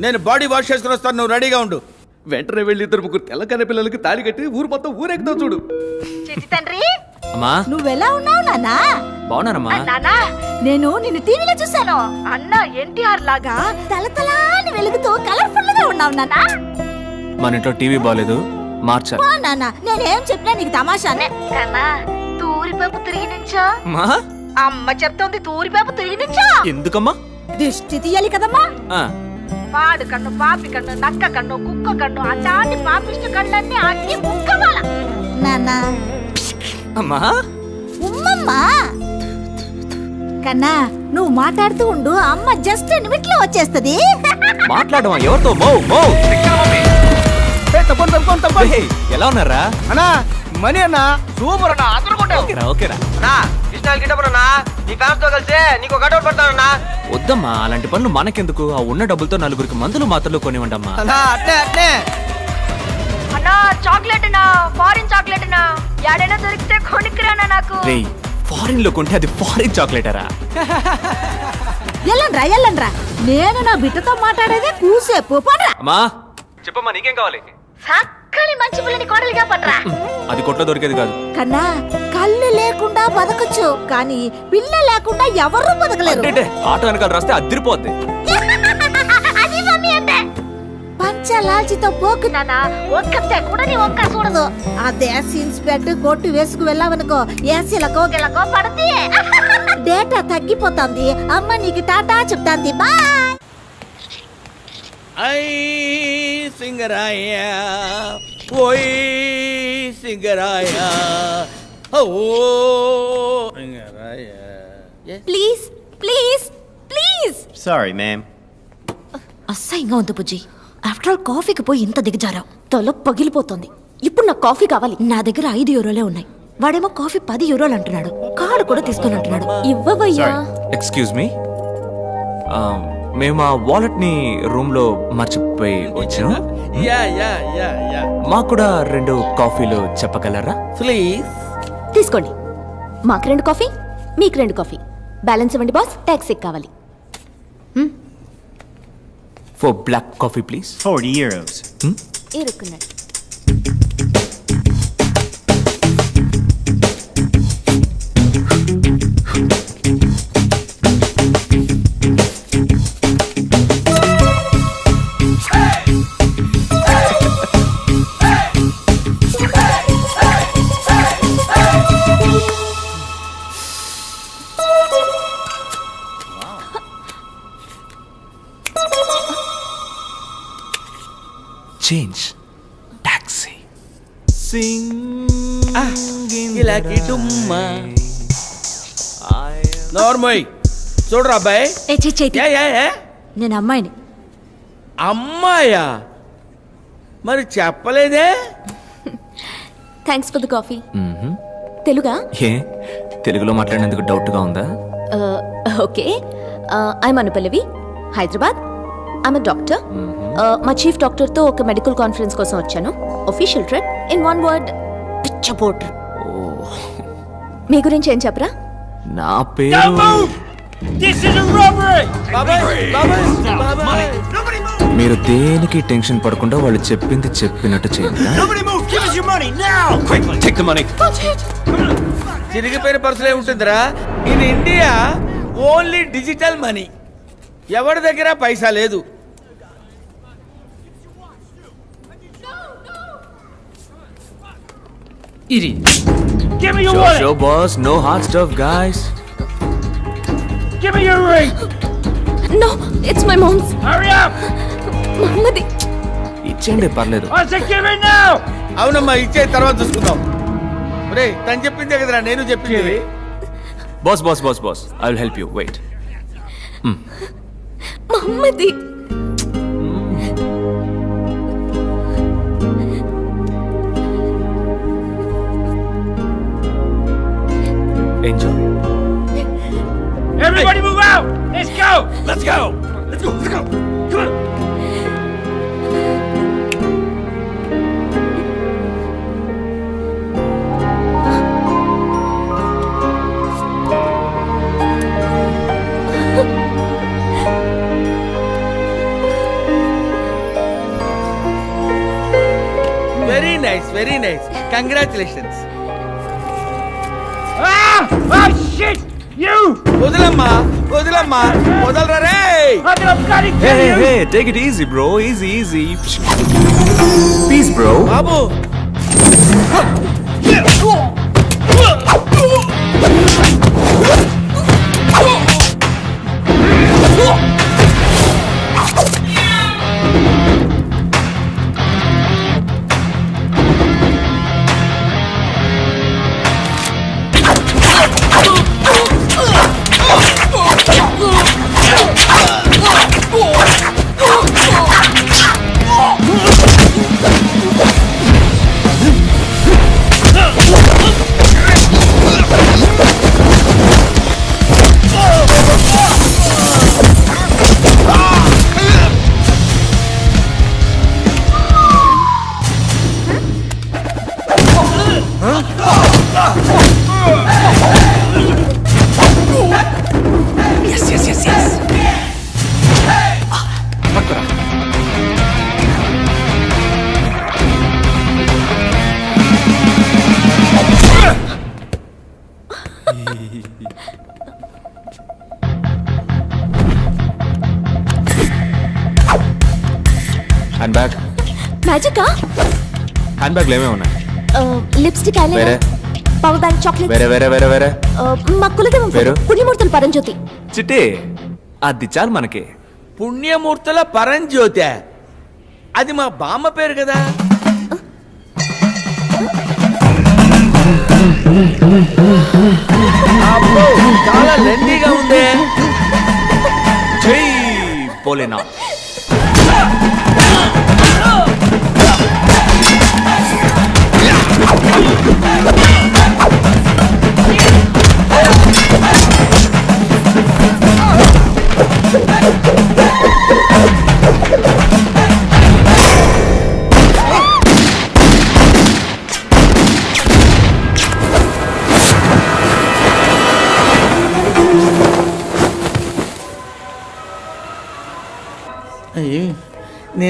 నేను body wash చేసుకుని వస్తాను నువ్వు రెడీగా ఉండు. వెంటనే వెళ్ళి ఇద్దరు ముగ్గురు తెల్లకన్న పిల్లలకి తాళి కట్టి ఊరు మొత్తం ఊరెక్కుతావు చూడు. చిట్టి తండ్రి అమ్మా. నువ్వెలా ఉన్నావు నాన్నా? బాగున్నానమ్మా. నానా నేను నిన్ను టీవీలో చూశాను. అన్న ఎన్టీఆర్ లాగా తలతలాని వెలుగుతూ కలర్ఫుల్గా ఉన్నావు నాన్నా. మన ఇంట్లో టీవీ బాగాలేదు మార్చాలి ఓ నాన్న నేనేం చెప్పినా నీకు తమాషానే. కన్నా తూరిపేపు తిరిగి నుంచో. అమ్మా. అమ్మ చెప్తోంది తూరిపేపు తిరిగి నుంచో. ఎందుకమ్మా? దిష్టి తీయాలి కదమ్మా. ఆ, పాడు కన్ను పాపి కన్ను నక్క కన్ను కుక్క కన్ను అట్లాంటి పాపిష్టి కళ్ళన్నీ అన్ని ముక్కమాల నాన్న అమ్మా? ఉమ్మమ్మా. కన్నా నువ్వు మాట్లాడుతూ ఉండు అమ్మ జస్ట్ నిమిట్లో వచ్చేస్తది. మాట్లాడమా? ఎవరితో? మో మో తప్పని తప్పని ఎలా ఉన్నారా? అన్నా మనీ అన్న సూపర్ అన్న అతను ఓకేరా ఓకేరా. అన్నా కృష్ణాలు గిట్టపురన్నా నీ ఫ్యాన్స్తో కలిసి నీకు ఒక కటౌట్ పెడతానన్నా. వద్దమ్మా అలాంటి పనులు మనకెందుకు? ఆ ఉన్న డబ్బులతో నలుగురికి మందులు మాత్రలు కొనివ్వండమ్మా. అన్నా అట్నే అట్నే. అన్నా చాక్లెట్ నా ఫారిన్ చాక్లెట్ నా యాడైనా దొరికితే కొనుక్కురానా నాకు? రేయ్ ఫారిన్లో కొంటే అది ఫారిన్ చాక్లెటరా? ఎల్లండ్రా ఎల్లండ్రా. నేను నా బిడ్డతో మాట్లాడేదే కూసేపు. పడరా అమ్మా. చెప్పమ్మా నీకేం కావాలి? చక్కని మంచి పిల్లని కోడలిగా పడరా అది కొట్లో దొరికేది కాదు. కన్నా కళ్ళు లేకుండా బతకచ్చు కానీ పిల్ల లేకుండా ఎవరు బతకలేరు. అంటే ఆటో వెనకాల రాస్తే అదిరిపోద్ది. అది మమ్మీ అంటే. పంచలాల్చితో పోకు నాన్న ఒక్కతే కూడా నీ ఒక్క చూడదు అదే సీన్స్ పెట్టి కొట్టు వేసుకు వెళ్ళావనుకో ఏసీలకో గిలకో పడతి డేటా తగ్గిపోతుంది. అమ్మ నీకు టాటా చెప్తాంది. బాయ్. ఐ సింగరాయ. ఓయ్ సింగరాయ? ఓ Singaraya? Please please please Sorry, ma'am. అసహ్యంగా ఉంది బుజ్జి. ఆఫ్టర్ ఆల్ కాఫీకి పోయి ఇంత దిగజారావు. తల పగిలిపోతుంది. ఇప్పుడు నాకు కాఫీ కావాలి. నా దగ్గర ఐదు యూరోలే ఉన్నాయి. వాడేమో కాఫీ పది యూరోలు అంటున్నాడు. కార్డు కూడా తీసుకొని అంటున్నాడు ఇవ్వవయ్యా. ఎక్స్క్యూజ్ మీ మేము ఆ వాలెట్ని రూమ్లో మర్చిపోయి వచ్చాం యా యా యా యా. మాకు కూడా రెండు కాఫీలు చెప్పగలరా? ప్లీజ్ తీసుకోండి. మాకు రెండు కాఫీ మీకు రెండు కాఫీ. బ్యాలెన్స్ ఇవ్వండి బాస్. ట్యాక్సీ కావాలి. For black coffee please 40 euros. ఇరుక్కున్నాడు. చేంజ్. టాక్సీ. ఇలాకి డుమ్మ. నోర్మోయ్ చూడరా అబ్బాయి? ఏ చే చేతి నేను అమ్మాయిని. అమ్మాయా? మరి చెప్పలేదే? థ్యాంక్స్ ఫర్ ద కాఫీ తెలుగా? ఏ? తెలుగులో మాట్లాడినందుకు డౌట్గా ఉందా okay I Anupallavi Hyderabad I'm doctor మా చీఫ్ డాక్టర్తో ఒక మెడికల్ కాన్ఫరెన్స్ కోసం వచ్చాను. Official trip in one word పిచ్చపోట్ మీ గురించి ఏం చెప్పరా? నా పేరు బాబాయ్ బాబాయ్ బాబాయ్ మీరు దేనికి టెన్షన్ పడకుండా వాళ్ళు చెప్పింది చెప్పినట్టు చేయండి. చిరిగిపోయిన పర్సులే ఉంటుందిరా. In India only digital money ఎవరి దగ్గర పైసా లేదు? Give me your Sure, wallet! sure, boss. No hard stuff, guys. Give me your ring! No it's my mom's Hurry up! మమ్మది ఇచ్చేయండి పర్లేదు I said give it now! అవునమ్మా ఇచ్చే తర్వాత చూసుకుందాం రే తను చెప్పిందే కదరా నేను చెప్పింది boss boss boss boss I will help you wait మమ్మది Enjoy. Everybody move out! Let's go! Let's go! Let's go! Let's go! Come on! Very nice, very nice. Congratulations. Oh, shit! You! వదిలమ్మా వదిలమ్మా వదలరా రే hey! Hey take it easy bro easy easy peace bro Babu hand bag మ్యాజికా hand బ్యాగ్లు ఏమేమి ఉన్నాయి lipstick? Eyeliner power bank chocolate వేరే వేరే వేరే వేరే మా కులదేవం పేరు? పుణ్యమూర్తులు పరంజ్యోతి చిట్టి అది చాలు మనకి పుణ్యమూర్తుల పరంజ్యోతి అది మా బామ్మ పేరు కదా అబ్బో, చాలా లెండీగా ఉందే జై పోలేనా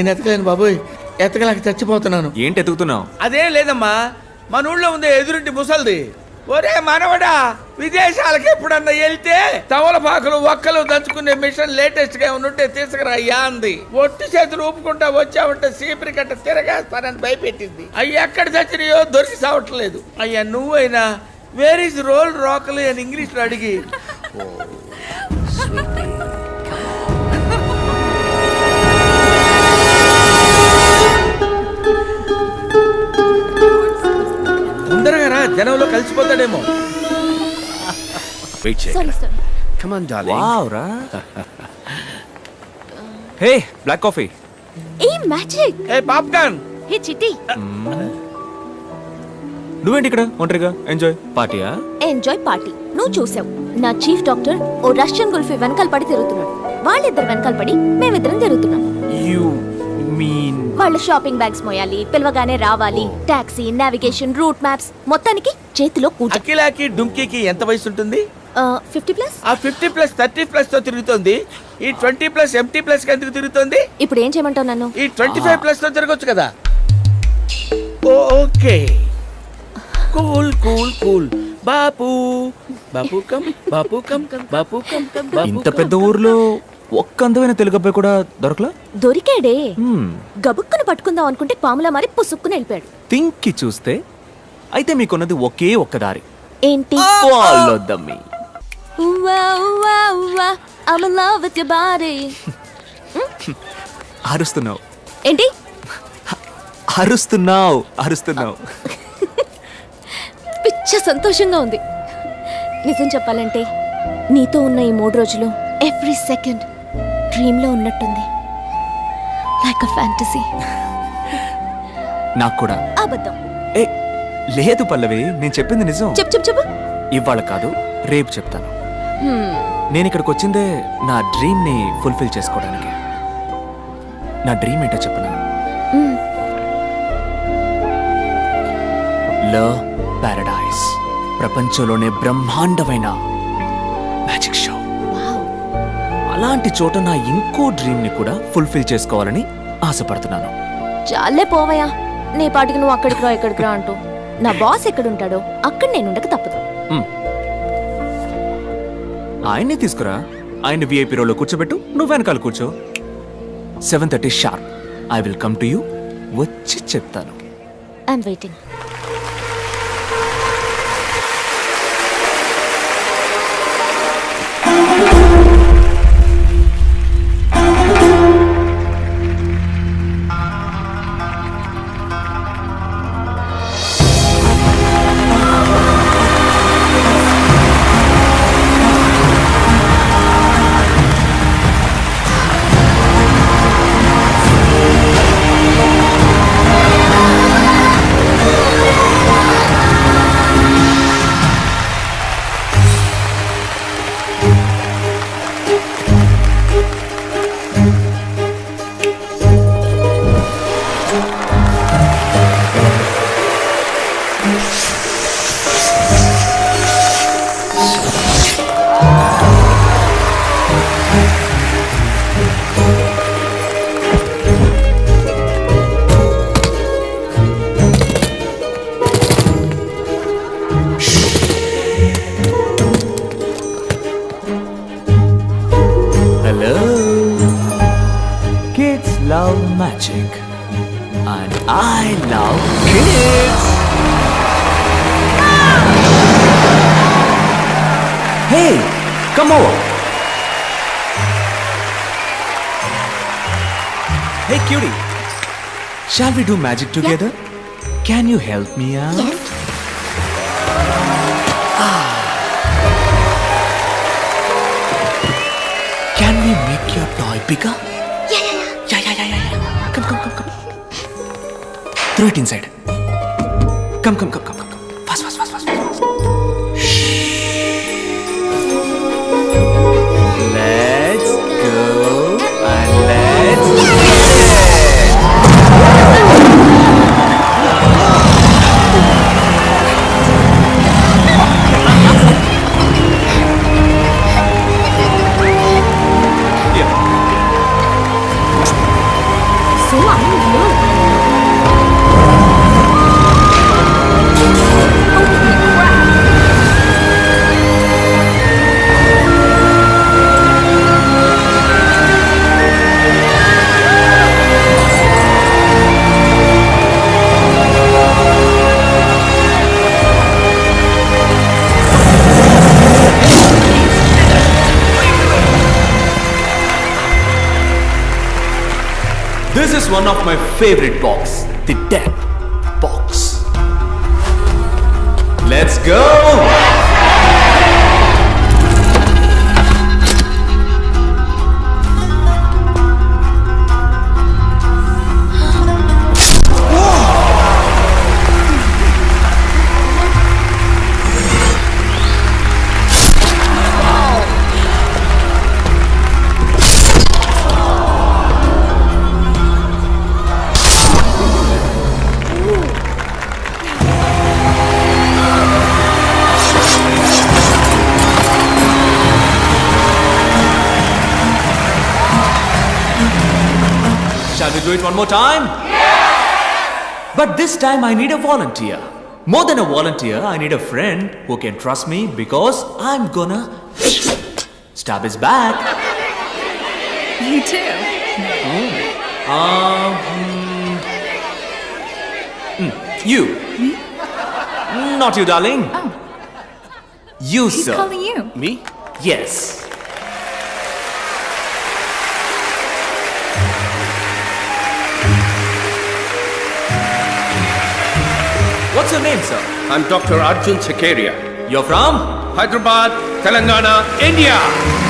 నేను ఎతకలేను బాబోయ్. ఎతకలేక చచ్చిపోతున్నాను. ఏంటి ఎతుకుతున్నావు? అదేం లేదమ్మా. మన ఊళ్ళో ఉంది ఎదురింటి ముసల్ది. ఒరే మనవడా విదేశాలకు ఎప్పుడన్నా వెళ్తే తవలపాకులు ఒక్కలు దంచుకునే మిషన్ లేటెస్ట్గా ఉంటే తీసుకురా అయ్యా అంది. ఒట్టి చేతులు ఊపుకుంటా వచ్చావంటే సీపరి కట్ట తిరగేస్తానని భయపెట్టింది. అయ్యి ఎక్కడ చచ్చినాయో దొరికి సావట్లేదు. అయ్యా నువ్వైనా వేర్ ఇస్ రోల్ రోకలు అని ఇంగ్లీష్లో అడిగి జనంలో కలిసిపోతాడేమో. వెయిట్ చేయి sorry sir come on darling wow రా. Hey black coffee a magic a popcorn hey Chitti. నువ్వేంటి ఇక్కడ ఒంటరిగా? ఎంజాయ్ పార్టీయా? ఎంజాయ్ పార్టీ నువ్వు చూసావు. నా చీఫ్ డాక్టర్ ఓ రష్యన్ గుల్ఫీ వెనకాల పడి తిరుగుతున్నాడు. వాళ్ళిద్దరు వెనకాల పడి మేమిద్దరం తిరుగుతున్నాం. యు మీన్ వాళ్ళ షాపింగ్ బ్యాగ్స్ మోయాలి పిలవగానే రావాలి. టాక్సీ నావిగేషన్ రూట్ మ్యాప్స్ మొత్తానికి చేతిలో కూట అఖిలాకి డుంకీకి ఎంత వయసు ఉంటుంది? ఫిఫ్టీ ప్లస్ ఆ ఫిఫ్టీ ప్లస్ థర్టీ ప్లస్తో తిరుగుతుంది. ఈ ట్వంటీ ప్లస్ ఎంటీ ప్లస్కి ఎందుకు తిరుగుతుంది? ఇప్పుడు ఏం చేయమంటావు నన్ను? ఈ ట్వంటీ ఫైవ్ ప్లస్తో తిరగొచ్చు కదా. Okay. Cool cool cool. Bapu. Bapu come Bapu come Bapu come Bapu ఇంత పెద్ద ఊర్లో ఒక్క అందమైన తెలుగు అబ్బాయి కూడా దొరకలా? దొరికాడే. గబుక్కును పట్టుకుందాం అనుకుంటే పాములా మరి పుసుక్కుని వెళ్ళిపోయాడు. తింకి చూస్తే అయితే మీకున్నది ఒకే ఒక్క దారి. ఏంటి? ఉవ్వా, ఉవ్వా, I'm in love with your body. అరుస్తున్నావు. ఏంటి? అరుస్తున్నావు అరుస్తున్నావు. పిచ్చ సంతోషంగా ఉంది. నిజం చెప్పాలంటే నీతో ఉన్న ఈ మూడు రోజులు ఎవ్రీ సెకండ్ డ్రీమ్లో ఉన్నట్టుంది. లైక్ అ ఫ్యాంటసీ నాకు కూడా. అబద్ధం. ఏ లేదు పల్లవి నేను చెప్పింది నిజం. చెప్పు చెప్పు చెప్పు. ఇవాళ కాదు రేపు చెప్తాను. నేను ఇక్కడికి వచ్చిందే నా డ్రీమ్ని ఫుల్ఫిల్ చేసుకోవడానికి. నా డ్రీమ్ ఏంటో చెప్పనా? మ్మ్. లో పారడైస్ ప్రపంచంలోనే బ్రహ్మాండమైన మ్యాజిక్ షో. అలాంటి చోట నా ఇంకో డ్రీమ్ని కూడా ఫుల్ఫిల్ చేసుకోవాలని ఆశపడుతున్నాను. చాలే పోవయ్యా. నీ పాటికి నువ్వు అక్కడికి రా ఇక్కడికి రా అంటూ. నా బాస్ ఎక్కడుంటాడో అక్కడ నేను ఉండక తప్పదు ఆయన్ని తీసుకురా. ఆయన విఐపి రోలో కూర్చోబెట్టు. నువ్వు వెనకాల కూర్చో. Seven thirty sharp I will come to you వచ్చి చెప్తాను. I'm waiting Come on. Hey, cutie. Shall we do magic together? Can you help me out? Yes. Ah. Can we make your toy bigger? Yeah, yeah, Yeah, yeah, yeah, yeah, yeah. Come, come, come, come. Throw it inside. Come, come, come, come. favorite box, the deck. Shall we do it one more time? Yes! But this time I need a volunteer. More than a volunteer, I need a friend who can trust me because I'm gonna stab his back. You too. Um, hmm. Hmm, you. Not you, darling. Oh. You, He's sir. calling you. Me? Yes. What's your name, sir? I'm Dr. Arjun Sakaria. You're from? Hyderabad, Telangana, India.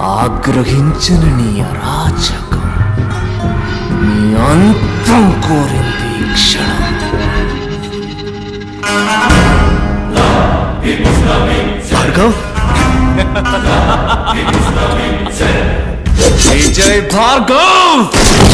ఆగ్రహించిన నీ అరాచకం. నీ అంతం కోరింది క్షణం. భార్గవ్? విజయ్ భార్గవ్!